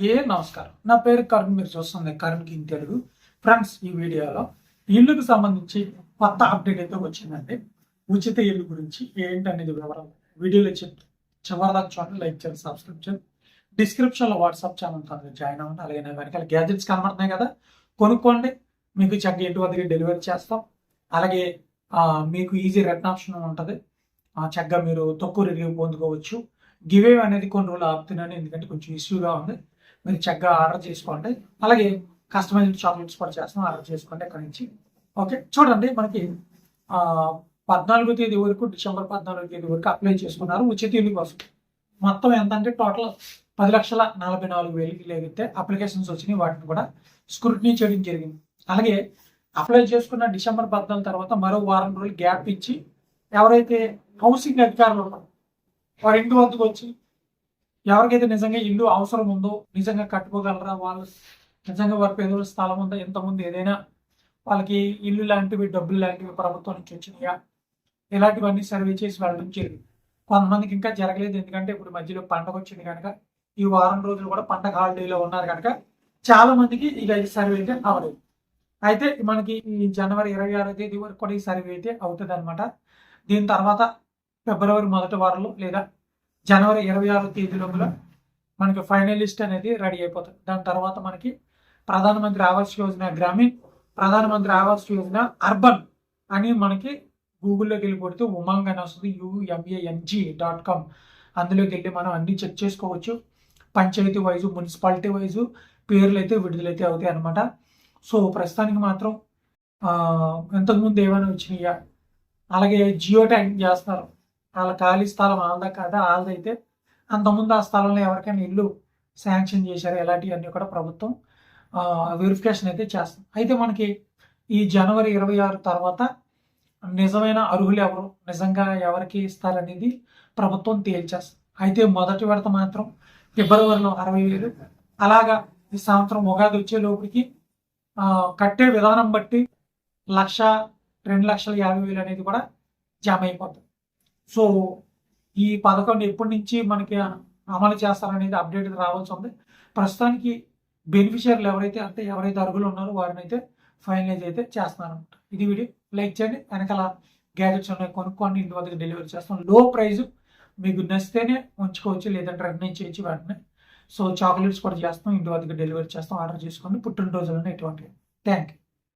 ఏ నమస్కారం? నా పేరు కరుణ్ మీరు చూస్తుంది కరుణ్ కింగ్ తెలుగు. ఫ్రెండ్స్ ఈ వీడియోలో ఇల్లుకు సంబంధించి కొత్త అప్డేట్ అయితే వచ్చిందండి. ఉచిత ఇల్లు గురించి ఏంటనేది వివరం వీడియోలో చెప్తాను చివరిదాకా చూడండి లైక్ చేయండి సబ్స్క్రైబ్ చేయండి. డిస్క్రిప్షన్లో వాట్సాప్ ఛానల్ తర్వాత జాయిన్ అవ్వండి. అలాగే నా వెనకాల గ్యాజెట్స్ కనబడుతున్నాయి కదా కొనుక్కోండి. మీకు చక్కగా ఇంటి వద్దకి డెలివరీ చేస్తాం. అలాగే మీకు ఈజీ రిటర్న్ ఆప్షన్ ఉంటుంది. ఆ, చక్కగా మీరు తక్కువ రివ్యూ పొందుకోవచ్చు. గివే అనేది కొన్ని రోజులు ఆపుతున్నాను ఎందుకంటే కొంచెం ఇష్యూగా ఉంది. మీరు చక్కగా ఆర్డర్ చేసుకోండి. అలాగే కస్టమైజ్డ్ చాక్లెట్స్ కూడా చేస్తాం ఆర్డర్ చేసుకోండి అక్కడి నుంచి. ఓకే చూడండి మనకి పద్నాలుగో తేదీ వరకు డిసెంబర్ పద్నాలుగో తేదీ వరకు అప్లై చేసుకున్నారు ఉచిత ఇల్లు కోసం. మొత్తం ఎంత అంటే టోటల్ పది లక్షల నలభై నాలుగు వేలు లేకపోతే అప్లికేషన్స్ వచ్చినాయి వాటిని కూడా స్క్రూటినీ చేయడం జరిగింది. అలాగే అప్లై చేసుకున్న డిసెంబర్ పద్నాలుగు తర్వాత మరో వారం రోజులు గ్యాప్ ఇచ్చి ఎవరైతే హౌసింగ్ అధికారులు ఉన్నారో వారి ఇంటి వద్దకు వచ్చి ఎవరికైతే నిజంగా ఇల్లు అవసరం ఉందో నిజంగా కట్టుకోగలరా వాళ్ళు? నిజంగా వారి పేదల స్థలం ఉందా? ఎంతమంది ఏదైనా వాళ్ళకి ఇల్లు లాంటివి డబ్బులు లాంటివి ప్రభుత్వం నుంచి వచ్చినాయా? ఇలాంటివన్నీ సర్వే చేసి వెళ్ళడం జరిగింది. కొంతమందికి ఇంకా జరగలేదు. ఎందుకంటే ఇప్పుడు మధ్యలో పండగ వచ్చింది కనుక ఈ వారం రోజులు కూడా పండగ హాలిడేలో ఉన్నారు కనుక చాలా మందికి ఇక సర్వే అయితే అవ్వలేదు. అయితే మనకి ఈ జనవరి ఇరవై ఆరో తేదీ వరకు కూడా ఈ సర్వే అయితే అవుతుంది అనమాట దీని తర్వాత ఫిబ్రవరి మొదటి వారంలో లేదా జనవరి ఇరవై ఆరో తేదీ లోపల మనకి ఫైనల్ లిస్ట్ అనేది రెడీ అయిపోతుంది. దాని తర్వాత మనకి ప్రధానమంత్రి ఆవాస్ యోజన గ్రామీణ్ ప్రధానమంత్రి ఆవాస్ యోజన అర్బన్ అని మనకి గూగుల్లోకి వెళ్ళి కొడితే ఉమాంగ్ అని వస్తుంది యుఎంఏఎన్జి డాట్ కామ్ అందులోకి వెళ్ళి మనం అన్ని చెక్ చేసుకోవచ్చు. పంచాయతీ వైజు మున్సిపాలిటీ వైజు పేర్లు అయితే విడుదలైతే అవుతాయి అనమాట సో ప్రస్తుతానికి మాత్రం ఇంతకుముందు ఏమైనా వచ్చినాయా? అలాగే జియో ట్యాంక్ చేస్తున్నారు. వాళ్ళ ఖాళీ స్థలం ఆల్దా కాదా ఆల్దైతే అంతకుముందు ఆ స్థలంలో ఎవరికైనా ఇల్లు శాంక్షన్ చేశారు ఇలాంటివన్నీ కూడా ప్రభుత్వం వెరిఫికేషన్ అయితే చేస్తాం అయితే మనకి ఈ జనవరి ఇరవై ఆరు తర్వాత నిజమైన అర్హులు ఎవరు? నిజంగా ఎవరికి ఇస్తారనేది ప్రభుత్వం తేల్చేస్తుంది. అయితే మొదటి విడత మాత్రం ఫిబ్రవరిలో అరవై వేలు. అలాగా ఈ సంవత్సరం ఉగాది వచ్చే లోపలికి కట్టే విధానం బట్టి లక్ష రెండు లక్షల యాభై వేలు అనేది కూడా జమ అయిపోతుంది. సో ఈ పథకం ఎప్పటి నుంచి మనకి అమలు చేస్తారనేది అప్డేట్ రావాల్సి ఉంది. ప్రస్తుతానికి బెనిఫిషియర్లు ఎవరైతే అంటే ఎవరైతే అర్హులు ఉన్నారో వారిని అయితే ఫైనలైజ్ అయితే చేస్తున్నారనమాట ఇది వీడియో. లైక్ చేయండి. వెనకాల గ్యాజెట్స్ ఉన్నాయి. కొనుక్కోండి. ఇంటి వద్దకు డెలివరీ చేస్తాం. లో ప్రైజ్ మీకు నచ్చితేనే ఉంచుకోవచ్చు. లేదంటే రన్ చేయొచ్చు వెంటనే. సో చాక్లెట్స్ కూడా చేస్తాం. ఇంటి వద్దకు డెలివరీ చేస్తాం. ఆర్డర్ చేసుకోండి. పుట్టినరోజులను ఎటువంటి థ్యాంక్ యూ